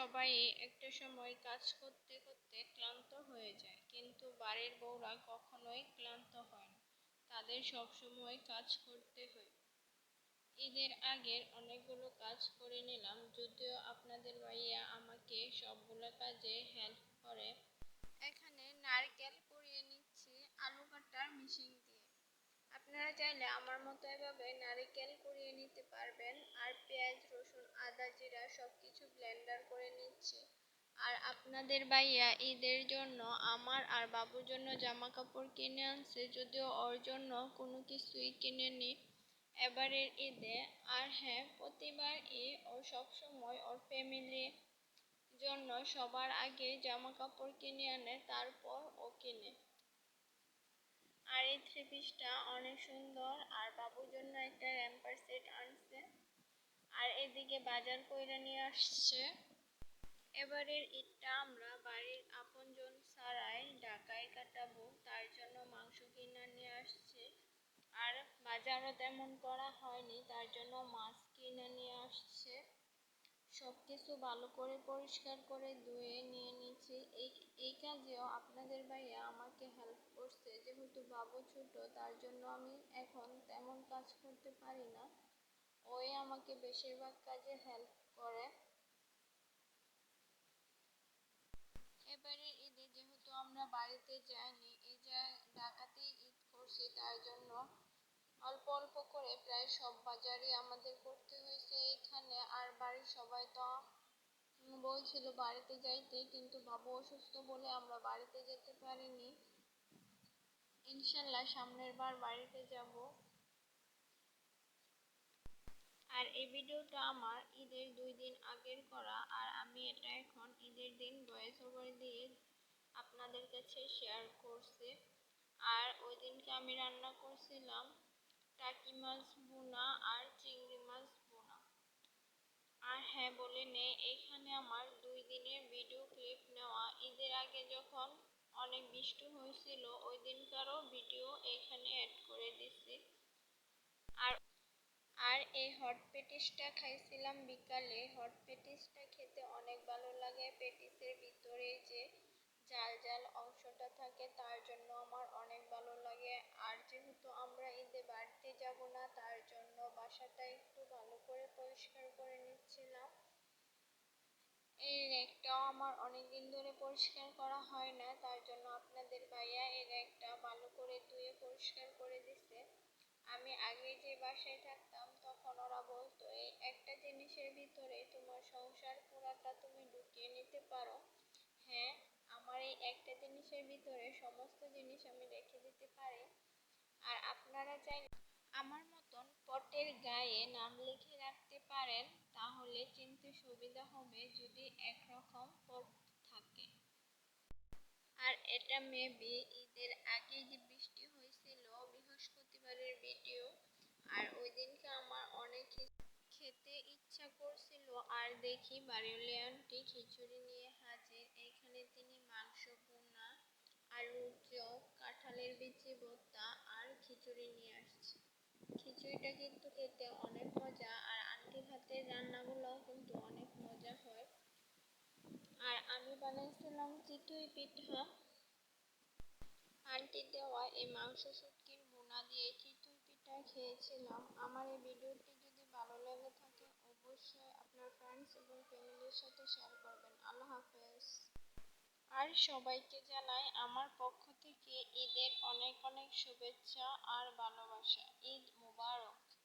সবাই একটা সময় কাজ করতে করতে ক্লান্ত হয়ে যায়। কিন্তু বাড়ির বউরা কখনোই ক্লান্ত হয় না। তাদের সবসময় কাজ করতে হয়। ঈদের আগের অনেকগুলো কাজ করে নিলাম। যদিও আপনাদের ভাইয়া আমাকে সবগুলো কাজে হেল্প করে। এখানে নারকেল কুড়িয়ে নিচ্ছি, আলু কাটার মেশিন দিয়ে আপনারা চাইলে আমার মতো এভাবে নারকেল কুড়িয়ে নিতে পারবেন। আর পেঁয়াজ, রসুন, আদা, জিরা সব কিছু ব্লেন্ডার করে নিচ্ছি। আর আপনাদের ভাইয়া ঈদের জন্য আমার আর বাবুর জন্য জামা কাপড় কিনে আনছে, যদিও ওর জন্য কোনো কিছুই কিনেনি এবারের ঈদে। আর হ্যাঁ প্রতিবার ঈদ ও সবসময় ওর ফ্যামিলির জন্য সবার আগে জামা কাপড় কিনে আনে, তারপর ও কিনে। আর এই থ্রি পিসটা অনেক সুন্দর, আর বাবুর জন্য একটা র্যাম্পার সেট আনছে। আর এদিকে বাজার কইরা নিয়ে আসছে। এবারের ঈদটা আমরা বাড়ির আপনজন ছাড়াই ঢাকায় কাটাবো, তার জন্য মাংস কিনে নিয়ে আসছে। আর বাজারও তেমন করা হয়নি, তার জন্য মাছ কিনে নিয়ে আসছে। সব কিছু ভালো করে পরিষ্কার করে ধুয়ে নিয়ে নিচ্ছি। এই এই কাজেও আপনাদের ভাইয়া আমাকে হেল্প যেহেতু বাবু ছোট, তার জন্য আমি এখন তেমন কাজ করতে পারি না। ওই আমাকে বেশিরভাগ কাজে হেল্প করে। ঈদে যেহেতু আমরা বাড়িতে যাইনি, এই যে ঈদ করছি, তার জন্য অল্প অল্প করে প্রায় সব বাজারই আমাদের করতে হয়েছে। এখানে আর বাড়ির সবাই তো বলছিল বাড়িতে যাইতে, কিন্তু বাবু অসুস্থ বলে আমরা বাড়িতে যেতে পারিনি। ইনশাল্লাহ সামনের বার বাড়িতে যাব। আর এই ভিডিওটা আমার ঈদের দুই দিন আগের করা, আর আমি এটা এখন ঈদের দিন ভয়েস ওভার দিয়ে আপনাদের কাছে শেয়ার করছি। আর ওই দিনকে আমি রান্না করছিলাম টাকি মাছ বোনা আর চিংড়ি মাছ বোনা আর হ্যাঁ বলে নে, এখানে আমার দুই দিনের ভিডিও ক্লিপ নেওয়া। ঈদের আগে যখন অনেক বৃষ্টি হয়েছিল, ওই দিনকারও ভিডিও এখানে অ্যাড করে দিছি। আর আর এই হট পেটিসটা খাইছিলাম বিকালে। হট পেটিসটা খেতে অনেক ভালো লাগে। পেটিসের ভিতরে যে জাল জাল অংশটা থাকে, তার জন্য আমার অনেক ভালো লাগে আর যেহেতু আমরা ঈদে বাড়িতে যাব না তার জন্য বাসাটা একটু ভালো করে পরিষ্কার করে নিচ্ছিলাম এই র্যাকটাও আমার অনেক দিন ধরে পরিষ্কার করা হয় না, তার জন্য আপনাদের ভাইয়া এই র্যাকটা ভালো করে ধুয়ে পরিষ্কার করে দিছে। আমি আগে যে বাসায় থাকতাম, তখন ওরা বলতো, এই একটা জিনিসের ভিতরে তোমার সংসার পুরাটা তুমি ঢুকিয়ে নিতে পারো। হ্যাঁ আমার এই একটা জিনিসের ভিতরে সমস্ত জিনিস আমি রেখে দিতে পারি। আর আপনারা চাইলে আমার মতন পটের গায়ে নাম লিখে পারেন, তাহলে চিনতে সুবিধা হবে যদি একরকম পট থাকে। আর এটা মেবি ঈদের আগে যে বৃষ্টি হয়েছিল, বৃহস্পতিবারের ভিডিও। আর ওই দিনকে আমার অনেক খেতে ইচ্ছা করছিল। আর দেখি বাড়িওয়ালি আন্টি খিচুড়ি নিয়ে হাজির। এখানে তিনি মাংস বোনা আলুর চপ, কাঁঠালের বিচি, ভর্তা আর খিচুড়ি নিয়ে আসছে। খিচুড়িটা কিন্তু খেতে অনেক আন্টির হাতের কিন্তু অনেক মজা হয়। আর আমি বানাইছিলাম চিতই পিঠা। আন্টির দেওয়া এই মাংস শুটকির বোনা দিয়ে চিতই পিঠা খেয়েছিলাম। আমার এই ভিডিওটি যদি ভালো লেগে থাকে, অবশ্যই আপনার ফ্রেন্ডস এবং ফ্যামিলির সাথে শেয়ার করবেন। আল্লাহ হাফেজ। আর সবাইকে জানাই আমার পক্ষ থেকে ঈদের অনেক অনেক শুভেচ্ছা আর ভালোবাসা। ঈদ মুবারক।